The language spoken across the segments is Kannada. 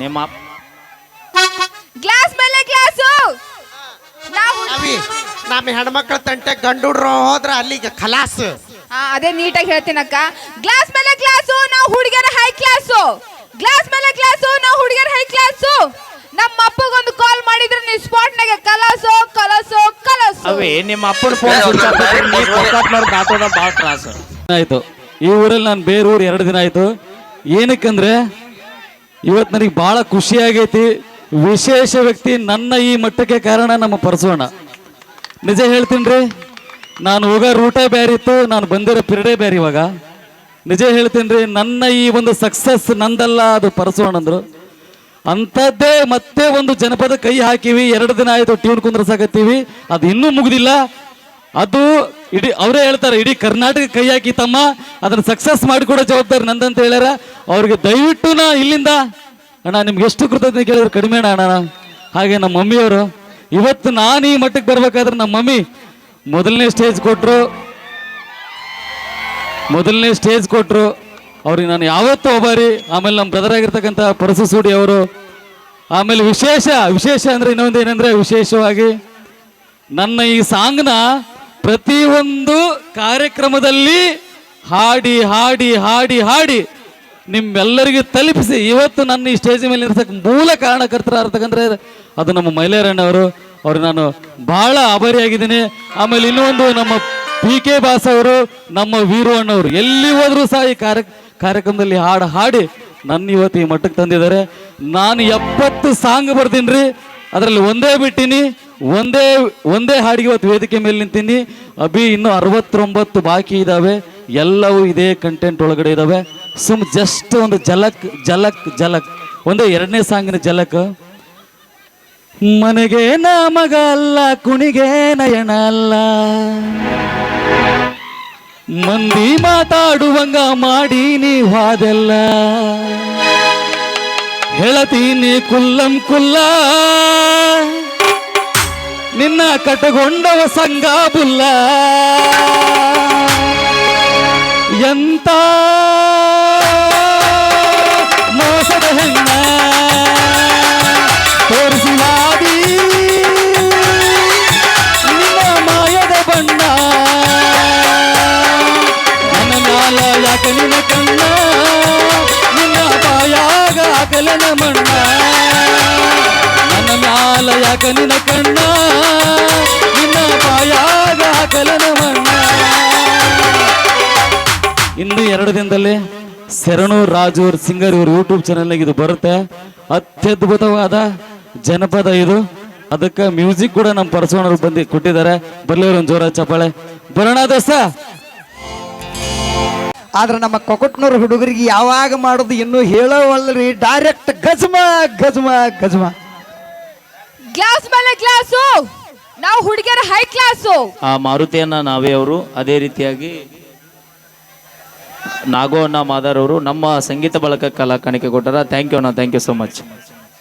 ನಿಮ್ಮ ಗ್ಲಾಸ್ ಮೇಲೆ ಗ್ಲಾಸು. ನಾವು ಅವಿ ನಮ್ಮ ಹೆಣ್ಮಕ್ಳ ತಂಟೆ ಗಂಡು ಹುಡ್ರು ಹೋದ್ರ ಅಲ್ಲಿಗೆ ಖಲಾಸ್. ಆ, ಅದೇ ನೀಟಾಗಿ ಹೇಳ್ತೀನಕ್ಕ. ಗ್ಲಾಸ್ ಮೇಲೆ ಗ್ಲಾಸು ನಾವು ಹುಡುಗಿಯರ ಹೈ ಕ್ಲಾಸು. ಗ್ಲಾಸ್ ಮೇಲೆ ಗ್ಲಾಸು ನಾವು ಹುಡುಗಿಯರ ಹೈ ಕ್ಲಾಸು. ನಮ್ಮ ಅಪ್ಪಗೊಂದು ಕಾಲ್ ಮಾಡಿದ್ರೆ ನೀವು ಸ್ಪಾಟ್ನಾಗೆ ಕಲಾಸು ಕಲಸು ಕಲಸು. ಅವೇ ನಿಮ್ಮ ಅಪ್ಪನ ಫೋನ್ ಸ್ವಿಚ್ ಆಫ್ ನೀ ಮಾಡಿ ಭಾಳ ತ್ರಾಸ ಆಯ್ತು ಈ ಊರಲ್ಲಿ ನಾನು ಬೇರೆ ಊರು ಎರಡು ದಿನ ಆಯ್ತು. ಏನಕ್ಕಂದ್ರೆ ಇವತ್ತು ನನಗೆ ಭಾಳ ಖುಷಿ ಆಗೈತಿ. ವಿಶೇಷ ವ್ಯಕ್ತಿ ನನ್ನ ಈ ಮಟ್ಟಕ್ಕೆ ಕಾರಣ ನಮ್ಮ ಪರಸೋಣ. ನಿಜ ಹೇಳ್ತೀನಿ ನಾನು ಹೋಗೋ ರೂಟೇ ಬೇರೆ ಇತ್ತು, ನಾನು ಬಂದಿರೋ ಪಿರಿಯಡೇ ಬೇರೆ ಇವಾಗ. ನಿಜ ಹೇಳ್ತೀನಿ ನನ್ನ ಈ ಒಂದು ಸಕ್ಸಸ್ ನಂದಲ್ಲ, ಅದು ಪರಸೋಣ ಅಂದರು. ಅಂಥದ್ದೇ ಮತ್ತೆ ಒಂದು ಜನಪದ ಕೈ ಹಾಕಿವಿ, ಎರಡು ದಿನ ಆಯಿತು ಟ್ಯೂನ್ ಕುಂದ್ರಸಾಕತ್ತೀವಿ, ಅದು ಇನ್ನೂ ಮುಗಿದಿಲ್ಲ. ಅದು ಇಡೀ ಅವರೇ ಹೇಳ್ತಾರೆ, ಇಡೀ ಕರ್ನಾಟಕ ಕೈ ಹಾಕಿ ತಮ್ಮ, ಅದನ್ನ ಸಕ್ಸಸ್ ಮಾಡಿಕೊಡೋ ಜವಾಬ್ದಾರಿ ನಂದಂತ ಹೇಳ್ಯಾರ. ಅವ್ರಿಗೆ ದಯವಿಟ್ಟು ನಾ ಇಲ್ಲಿಂದ, ಅಣ್ಣ, ನಿಮ್ಗೆ ಎಷ್ಟು ಕೃತಜ್ಞತೆ ಕೇಳಿದ್ರು ಕಡಿಮೆ ಅಣ್ಣ ಅಣ್ಣ ಹಾಗೆ ನಮ್ಮ ಮಮ್ಮಿಯವರು, ಇವತ್ತು ನಾನು ಈ ಮಟ್ಟಕ್ಕೆ ಬರ್ಬೇಕಾದ್ರೆ ನಮ್ಮ ಮಮ್ಮಿ ಮೊದಲನೇ ಸ್ಟೇಜ್ ಕೊಟ್ಟರು ಮೊದಲನೇ ಸ್ಟೇಜ್ ಕೊಟ್ಟರು ಅವ್ರಿಗೆ ನಾನು ಯಾವತ್ತೂ ಒಬ್ಬಾರಿ ಆಮೇಲೆ ನಮ್ಮ ಬ್ರದರ್ ಆಗಿರ್ತಕ್ಕಂಥ ಪರಸು ಸೂಡಿ ಅವರು. ಆಮೇಲೆ ವಿಶೇಷ ವಿಶೇಷ ಅಂದರೆ ಇನ್ನೊಂದು ಏನಂದರೆ ವಿಶೇಷವಾಗಿ ನನ್ನ ಈ ಸಾಂಗ್ನ ಪ್ರತಿಯೊಂದು ಕಾರ್ಯಕ್ರಮದಲ್ಲಿ ಹಾಡಿ ಹಾಡಿ ಹಾಡಿ ಹಾಡಿ ನಿಮ್ಮೆಲ್ಲರಿಗೂ ತಲುಪಿಸಿ. ಇವತ್ತು ನನ್ನ ಈ ಸ್ಟೇಜ್ ಮೇಲೆ ಇರ್ತಕ್ಕ ಮೂಲ ಕಾರಣಕರ್ತರಾಗಿರ್ತಕ್ಕಂದ್ರೆ ಅದು ನಮ್ಮ ಮೈಲೇರಣ್ಣವರು. ಅವ್ರು ನಾನು ಬಹಳ ಆಭಾರಿಯಾಗಿದ್ದೀನಿ ಆಮೇಲೆ ಇನ್ನೊಂದು ನಮ್ಮ ಪಿ ಕೆ ಬಾಸ್ ಅವರು, ನಮ್ಮ ವೀರು ಅಣ್ಣವರು. ಎಲ್ಲಿ ಹೋದರೂ ಸಹ ಈ ಕಾರ್ಯ, ಕಾರ್ಯಕ್ರಮದಲ್ಲಿ ಹಾಡು, ಹಾಡಿ ನನ್ನ ಇವತ್ತು ಈ ಮಟ್ಟಕ್ಕೆ ತಂದಿದ್ದಾರೆ. ನಾನು ಎಪ್ಪತ್ತು ಸಾಂಗ್ ಬರ್ತೀನಿ ರೀ ಅದರಲ್ಲಿ ಒಂದೇ ಬಿಟ್ಟಿನಿ. ಒಂದೇ ಒಂದೇ ಹಾಡಿಗೆ ಇವತ್ತು ವೇದಿಕೆ ಮೇಲೆ ನಿಂತೀನಿ. ಅಭಿ ಇನ್ನೂ ಅರವತ್ತೊಂಬತ್ತು ಬಾಕಿ ಇದ್ದಾವೆ ಎಲ್ಲವೂ ಇದೇ ಕಂಟೆಂಟ್ ಒಳಗಡೆ ಇದ್ದಾವೆ ಸುಮ್ ಜಸ್ಟ್ ಒಂದು ಜಲಕ್ ಜಲಕ್ ಜಲಕ್ ಒಂದೇ ಎರಡನೇ ಸಾಂಗಿನ ಜಲಕ್ ಮನೆಗೆ ನಾ ಮಗ ಅಲ್ಲ, ಕುಣಿಗೆ ನಯನ ಅಲ್ಲ. ಮಂದಿ ಮಾತಾಡುವಂಗ ಮಾಡಿ ನೀ ಹಾದೆಲ್ಲ. ಹೇಳತೀನಿ ಕುಲ್ಲಂ ಕುಲ್ಲ. ನಿನ್ನ ಕಟಗೊಂಡವ ಸಂಗ ಬುಲ್ಲ ಎಂತ ಮೋಸದ ಹೆಣ್ಣ ತೋರಿಸಿವಾದಿ ನಿನ್ನ ಮಾಯದ ಬಣ್ಣ ನನ್ನ ಮ್ಯಾಲ ಯಾಕ ನಿನ್ನ ಕಣ್ಣ ನಿನ್ನ ಬಾಯಾಗ ಆಗಲನ ಮಣ್ಣ ಮ್ಯಾಲ ಯಾಕ ನಿನ್ನ ಕಣ್ಣ ನಿನ್ನ ಬಾಯಾಗ ಇನ್ನು ಎರಡು ದಿನದಲ್ಲಿ ಶರಣು ರಾಜೂರ್ ಸಿಂಗರ್ ಇವ್ರ ಯೂಟ್ಯೂಬ್ ಚಾನಲ್ನಾಗ ಇದು ಬರುತ್ತೆ. ಅತ್ಯದ್ಭುತವಾದ ಜನಪದ ಇದು. ಅದಕ್ಕೆ ಮ್ಯೂಸಿಕ್ ಕೂಡ ನಮ್ಮ ಪರಸೋಣರು ಬಂದು ಕೊಟ್ಟಿದ್ದಾರೆ. ಬರ್ಲಿ ಒಂದು ಜೋರ ಚಪ್ಪಾಳೆ. ಬರೋಣ ದೋಸ್ತ. ಆದ್ರೆ ನಮ್ಮ ಕೊಕಟ್ನೂರ್ ಹುಡುಗರಿಗೆ ಯಾವಾಗ ಮಾಡೋದು ಇನ್ನೂ ರೀ ಡೈರೆಕ್ಟ್ ಗಜ್ಮ ಗಜ್ಮ ಗಜ್ಮ ಗ್ಲಾಸ್ ಮೇಲೆ ಗ್ಲಾಸು. ನಾವು ಹುಡುಗಿಯರ ಹೈ ಕ್ಲಾಸು ಆ ಮಾರುತಿಯನ್ನ ನಾವೇ ಅವರು ಅದೇ ರೀತಿಯಾಗಿ ನಾಗವನ್ನ ಮಾದಾರ್ ಅವರು ನಮ್ಮ ಸಂಗೀತ ಬಳಕ ಕಲಾ ಕಾಣಿಕೆ ಕೊಟ್ಟಾರ. ಥ್ಯಾಂಕ್ ಯು ಅಣ್ಣ ಥ್ಯಾಂಕ್ ಯು ಸೋ ಮಚ್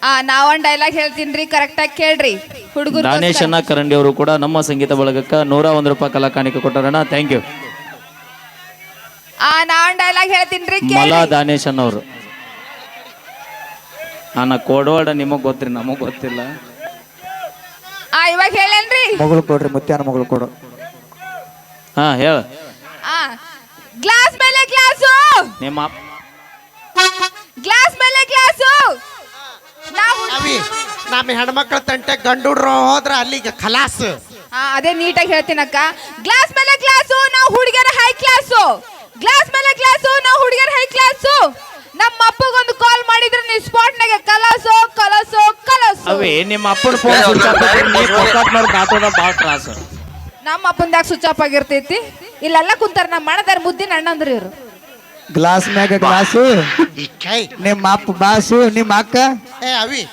ಆ ನಾವೊಂದ್ ಡೈಲಾಗ್ ಹೇಳ್ತೀನಿ ರೀ ಕರೆಕ್ಟಾಗಿ ಕೇಳ್ರಿ. ಹುಡುಗರು ದಾನೇಶ್ ಅಣ್ಣ ಕರಂಡಿ ಅವರು ಕೂಡ ನಮ್ಮ ಸಂಗೀತ ಬಳಗಕ್ಕೆ ನೂರ ಒಂದು ರೂಪಾಯಿ ಕಲಾ ಕಾಣಿಕೆ ಕೊಟ್ಟಾರಣ್ಣ ಥ್ಯಾಂಕ್ ಯು ಆ ನಾವೊಂದ್ ಡೈಲಾಗ್ ಹೇಳ್ತೀನಿ ರೀ ಮಲ ದಾನೇಶ್ ಅವರು ಅಣ್ಣ ಕೋಡವಾಡ ನಿಮಗ್ ಗೊತ್ತ್ರಿ ನಮಗ್ ಗೊತ್ತಿಲ್ಲ. ಆ ಇವಾಗ ಹೇಳೇನ್ರಿ? ಮಗಳು ಕೊಡ್ರಿ ಮುತ್ಯಾನ ಮಗಳು ಕೊಡು. ಹಾ ಹೇಳ. ಆ ಗ್ಲಾಸ್ ಮೇಲೆ ಗ್ಲಾಸು. ನಿಮ್ಮ ಅಪ್- ಗ್ಲಾಸ್ ಮೇಲೆ ಗ್ಲಾಸು. ನಾವು ಅವಿ ನಮ್ಮ ಹೆಣ್ಮಕ್ಳ ತಂಟೆ ಗಂಡು ಹುಡ್ರು ಹೋದ್ರ ಅಲ್ಲಿಗೆ ಖಲಾಸ್. ಆ, ಅದೇ ನೀಟಾಗಿ ಹೇಳ್ತೀನಕ್ಕ. ಗ್ಲಾಸ್ ಮೇಲೆ ಗ್ಲಾಸು ನಾವು ಹುಡುಗಿಯರ ಹೈ ಕ್ಲಾಸು ಗ್ಲಾಸ್ ಮೇಲೆ ಗ್ಲಾಸು ನಾವು ಹುಡುಗಿಯರ ಹೈ ಕ್ಲಾಸು ನಮ್ಮ ಅಪ್ಪಗೊಂದು ಕಾಲ್ ಮಾಡಿದ್ರೆ ನೀವು ಸ್ಪಾಟ್ನಾಗೆ ಕಲಸೋ ಕಲಸೋ ಕಲಸೋ. ಅವೇ ನಿಮ್ಮ ಅಪ್ಪನ ಫೋನ್ ಸ್ವಿಚ್ ಆಫ್ ನೀ ಮಾಡಿ ಭಾಳ ತ್ರಾಸ. ನಮ್ಮ ಅಪ್ಪಂದಾಗ ಸ್ವಿಚ್ ಆಫ್ ಆಗಿರ್ತೈತಿ. ಇಲ್ಲೆಲ್ಲ ಕುಂತಾರ ನಮ್ಮ ಮಣದಾರ ಮುದ್ದಿನ ಅಣ್ಣಂದ್ರಿ ಇವರು. ಗ್ಲಾಸ್ ಮ್ಯಾಗ ಗ್ಲಾಸು ಕೈ. ನಿಮ್ಮ ಅಪ್ಪ ಬಾಸು ನಿಮ್ಮ ಅಕ್ಕ? ಏ ಅವಿ.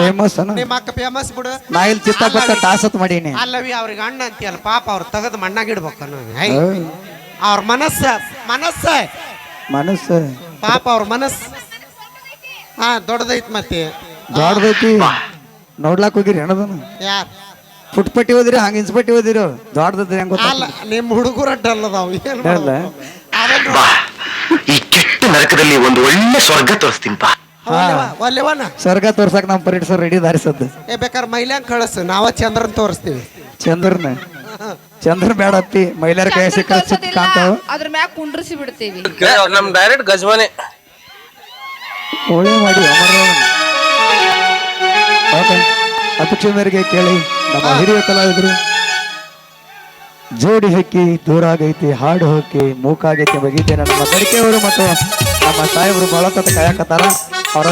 ಫೇಮಸ್ ಅನ? ನಿಮ್ಮ ಅಕ್ಕ ಫೇಮಸ್ ಬಿಡು. ನಾ ಇಲ್ಲಿ ಚಿತ್ತಪಕ್ಕ ತಾಸತ್ ಮಾಡೀನಿ. ಅಲ್ಲವಿ ಅವ್ರಿಗೆ ಅಣ್ಣ ಅಂತೀಯಲ್ಲ ಪಾಪ ಅವ್ರು ತೆಗೆದು ಮಣ್ಣಾಗಿಡ್ಬೇಕು ಓಯ್, ಅವ್ರ ಮನಸ್ಸ ಮನಸ್ಸ. ಮನಸ್ಸು. ಪಾಪ ಅವ್ರ ಮನಸ್ ಹಾ ದೊಡ್ಡದೈತ್ ಮತ್ತೆ. ದೊಡ್ಡದೈತಿ. ನೋಡ್ಲಾಕ್ ಹೋಗಿರಿ ಹೆಣದನ. ಯಾರ್? ಪುಟ್ಪಟ್ಟಿ ಓದಿರಿ ಹಂಗ ಇನ್ಸ್ಪಟ್ಟಿ ಓದಿರೋ. ದೊಡ್ಡದ್ರಿ ಹೆಂಗ ಅಲ್ಲ ನಿಮ್ ಹುಡುಗರ ಅಡ್ಡಲ್ಲದಾವ್ ಏನ್ ಅಲ್ಲ. ಈ ಕೆಟ್ಟ ನರಕದಲ್ಲಿ ಒಂದು ಒಳ್ಳೆ ಸ್ವರ್ಗ ತೋರಿಸ್ತೀನಿ ಬಾ. ಒಲ್ಲೆವನ ಸ್ವರ್ಗ ತೋರ್ಸಕ್ ನಮ್ ಸರ್ ರೆಡಿ ದಾರಿಸದ್ದು ಏ ಬೇಕಾದ್ರೆ ಮೈಲ್ಯಾಂಗ್ ಕಳಿಸು. ನಾವ ಚಂದ್ರನ್ ತೋರಿಸ್ತೀವಿ. ಚಂದ್ರನ ಚಂದ್ರ ಬೇಡಪ್ಪಿ ಮಹಿಳೆಯರ ಕೈ ಸಿಕ್ಕ ಅದ್ರ ಮ್ಯಾಗ ಕುಂಡ್ರಿಸಿ ಬಿಡ್ತೀವಿ. ನಮ್ ಡೈರೆಕ್ಟ್ ಗಜವಾನೆ ಒಳ್ಳೆ ಮಾಡಿ ಓಕೆ ಅಪೇಕ್ಷೆ ಮೇರೆಗೆ ಕೇಳಿ ನಮ್ಮ ಹಿರಿಯ ಕಲಾವಿದರು ಜೋಡಿ ಹಕ್ಕಿ ದೂರ ಆಗೈತಿ ಹಾಡು ಹೋಗಿ ಮೂಕಾಗೈತಿ ಬಗೀತೆ ನಮ್ಮ ಗಡಿಕೆಯವರು ಮತ್ತು ನಮ್ಮ ಸಾಹೇಬರು ಬಳಕತ್ತ ಕಾಯಕತ್ತಾರ. ಅವರ